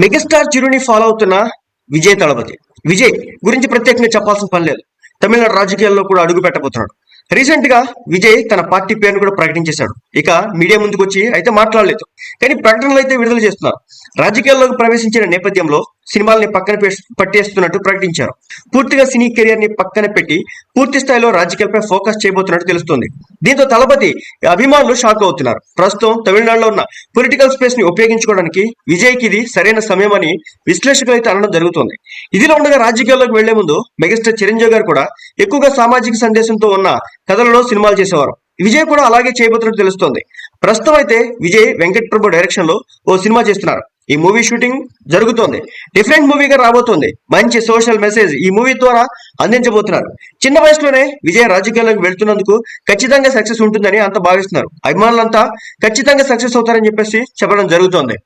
Megastar చిరుని follow అవుతున్న విజయ్ తళపతి. విజయ్ గురించి ప్రత్యేకంగా చెప్పాల్సిన పని లేదు. తమిళనాడు రాజకీయాల్లో కూడా అడుగు పెట్టబోతున్నాడు. రీసెంట్గా విజయ్ తన పార్టీ పేరును కూడా ప్రకటించేశాడు. ఇక మీడియా ముందుకు వచ్చి అయితే మాట్లాడలేదు. కానీ ప్రకటనలు అయితే విడుదల చేస్తున్నారు. రాజకీయాల్లోకి ప్రవేశించిన నేపథ్యంలో సినిమాల్ని పక్కన పట్టేస్తున్నట్టు ప్రకటించారు. పూర్తిగా సినీ కెరియర్ని పక్కన పెట్టి పూర్తి స్థాయిలో రాజకీయాలపై ఫోకస్ చేయబోతున్నట్టు తెలుస్తుంది. దీంతో తలపతి అభిమానులు షాక్ అవుతున్నారు. ప్రస్తుతం తమిళనాడులో ఉన్న పొలిటికల్ స్పేస్ని ఉపయోగించుకోవడానికి విజయ్కి ఇది సరైన సమయం అని విశ్లేషకులు అయితే అనడం జరుగుతుంది. ఇదిలో ఉండగా రాజకీయాల్లోకి వెళ్ళే ముందు మెగాస్టార్ చిరంజీవి గారు కూడా ఎక్కువగా సామాజిక సందేశంతో ఉన్న కథలలో సినిమాలు చేసేవారు. విజయ్ కూడా అలాగే చేయబోతున్నట్టు తెలుస్తోంది. ప్రస్తుతం అయితే విజయ్ వెంకట్ ప్రభు డైరెక్షన్లో ఓ సినిమా చేస్తున్నారు. ఈ మూవీ షూటింగ్ జరుగుతోంది. డిఫరెంట్ మూవీగా రాబోతోంది. మంచి సోషల్ మెసేజ్ ఈ మూవీ ద్వారా అందించబోతున్నారు. చిన్న వయసులోనే విజయ్ రాజకీయాల్లోకి వెళ్తున్నందుకు ఖచ్చితంగా సక్సెస్ ఉంటుందని అంత భావిస్తున్నారు. అభిమానులంతా ఖచ్చితంగా సక్సెస్ అవుతారని చెప్పేసి చెప్పడం జరుగుతోంది.